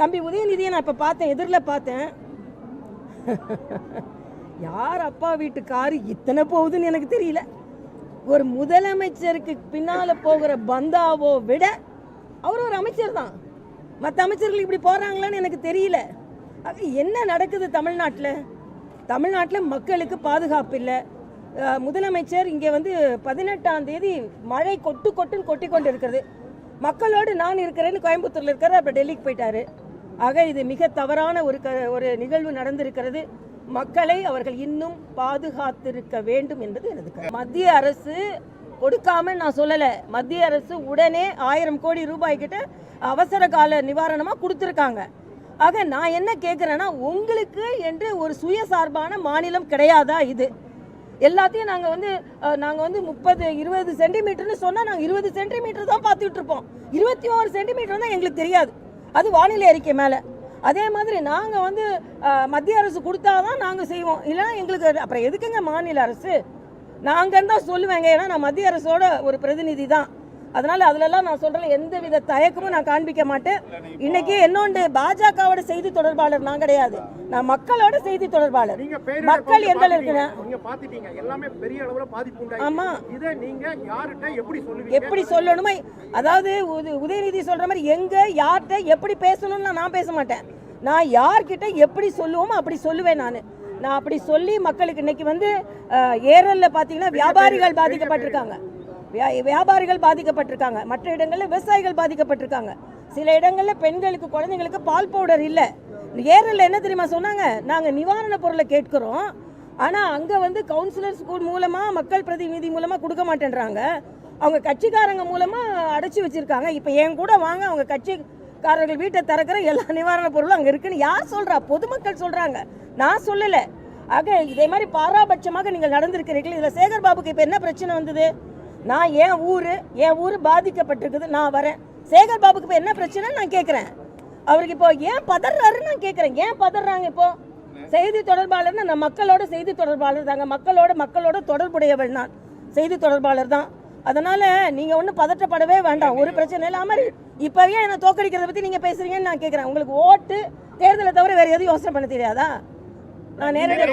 தம்பி உதயநிதியை நான் இப்போ பார்த்தேன் எதிரில் பார்த்தேன். யார் அப்பா வீட்டு காரு இத்தனை போகுதுன்னு எனக்கு தெரியல. ஒரு முதலமைச்சருக்கு பின்னால் போகிற பந்தாவோ விட அவர் ஒரு அமைச்சர் தான். மற்ற அமைச்சர்கள் இப்படி போகிறாங்களான்னு எனக்கு தெரியல. அது என்ன நடக்குது தமிழ்நாட்டில்? தமிழ்நாட்டில் மக்களுக்கு பாதுகாப்பு இல்லை. முதலமைச்சர் இங்கே வந்து பதினெட்டாம் தேதி மழை கொட்டு கொட்டுன்னு கொட்டி கொண்டு இருக்கிறது மக்களோடு நான் இருக்கிறேன்னு கோயம்புத்தூரில் இருக்கிற அப்புறம் டெல்லிக்கு போயிட்டாரு. ஆக இது மிக தவறான ஒரு க ஒரு நிகழ்வு நடந்திருக்கிறது. மக்களை அவர்கள் இன்னும் பாதுகாத்திருக்க வேண்டும் என்பது எனது மத்திய அரசு கொடுக்காம நான் சொல்லலை. மத்திய அரசு உடனே ஆயிரம் கோடி ரூபாய் கிட்ட அவசர கால நிவாரணமாக கொடுத்துருக்காங்க. ஆக நான் என்ன கேட்குறேன்னா உங்களுக்கு என்று ஒரு சுயசார்பான மாநிலம் கிடையாதா இது? எல்லாத்தையும் நாங்கள் வந்து நாங்கள் வந்து முப்பது இருபது சென்டிமீட்டர்னு சொன்னால் நாங்கள் இருபது சென்டிமீட்டர் தான் பார்த்துட்டு இருப்போம். இருபத்தி ஓரு சென்டிமீட்டர் தான் எங்களுக்கு தெரியாது. அது வானிலை அறிக்கை மேலே. அதே மாதிரி நாங்கள் வந்து மத்திய அரசு கொடுத்தாதான் நாங்கள் செய்வோம். இல்லைன்னா எங்களுக்கு அப்புறம் எதுக்குங்க மாநில அரசு? நாங்கள் தான் சொல்லுவேங்க. ஏன்னா நான் மத்திய அரசோட ஒரு பிரதிநிதி தான் அதனால அதுலலாம் நான் சொல்றேன் எந்த வித தயக்கமும் நான் காண்பிக்க மாட்டேன். இன்னைக்கு என்னோண்டு பாஜகவோட செய்தி தொடர்பாளர் நான் கிடையாது. நான் மக்களோட செய்தி தொடர்பாளர். மக்கள் பகுதியை எந்த இருக்கிற பார்த்துட்டீங்க. நீங்க பாத்துட்டீங்க. எல்லாமே பெரிய அளவுல பாதிப்பு உண்டாயிருக்கு ஆமா. இதை நீங்க யார்கிட்ட எப்படி சொல்லுவீங்க? எப்படி சொல்லணுமோ அதாவது உத- உதயநிதி சொல்ற மாதிரி எங்க யார்கிட்ட எப்படி பேசணும்னு நான் பேச மாட்டேன். நான் யார்கிட்ட எப்படி சொல்லுவோமோ அப்படி சொல்லுவேன் நான். நான் அப்படி சொல்லி மக்களுக்கு இன்னைக்கு வந்து ஏரல்ல பார்த்தீங்கன்னா வியாபாரிகள் பாதிக்கப்பட்டிருக்காங்க. வியாபாரிகள் பாதிக்கப்பட்டிருக்காங்க. மற்ற இடங்களில் விவசாயிகள் பாதிக்கப்பட்டிருக்காங்க. சில இடங்களில் பெண்களுக்கு குழந்தைங்களுக்கு பால் பவுடர் இல்லை. ஏரலில் என்ன தெரியுமா சொன்னாங்க? நாங்கள் நிவாரண பொருளை கேட்குறோம். ஆனால் அங்கே வந்து கவுன்சிலர் ஸ்கூல் மூலமாக மக்கள் பிரதிநிதி மூலமாக கொடுக்க மாட்டேன்றாங்க. அவங்க கட்சிக்காரங்க மூலமாக அடைச்சி வச்சிருக்காங்க. இப்போ என் கூட வாங்க அவங்க கட்சிக்காரர்கள் வீட்டை திறக்கிற எல்லா நிவாரண பொருளும் அங்கே இருக்குன்னு யார் சொல்கிறா பொதுமக்கள் சொல்கிறாங்க நான் சொல்லலை. ஆக இதே மாதிரி பாராபட்சமாக நீங்கள் நடந்திருக்கிறீர்கள். இதில் சேகர் பாபுக்கு இப்போ என்ன பிரச்சனை வந்தது? நான் என் ஊர் என் ஊர் பாதிக்கப்பட்டிருக்குது நான் வரேன். சேகர் பாபுக்கு இப்போ என்ன பிரச்சனை நான் கேட்குறேன் அவருக்கு இப்போ ஏன் பதறாருன்னு நான் கேட்குறேன் ஏன் பதறாங்க இப்போ? செய்தி தொடர்பாளர்னா நான் மக்களோட செய்தி தொடர்பாளர் தாங்க. மக்களோட மக்களோட தொடர்புடையவள் நான். செய்தி தொடர்பாளர் தான். அதனால நீங்க ஒன்றும் பதற்றப்படவே வேண்டாம். ஒரு பிரச்சனை இல்லாம இப்பவே என்ன தோக்கடிக்கிறத பத்தி நீங்க பேசுறீங்கன்னு நான் கேட்குறேன் உங்களுக்கு ஓட்டு தேர்தலை தவிர வேற எதுவும் யோசனை பண்ண தெரியாதா? நான் நேரடியாக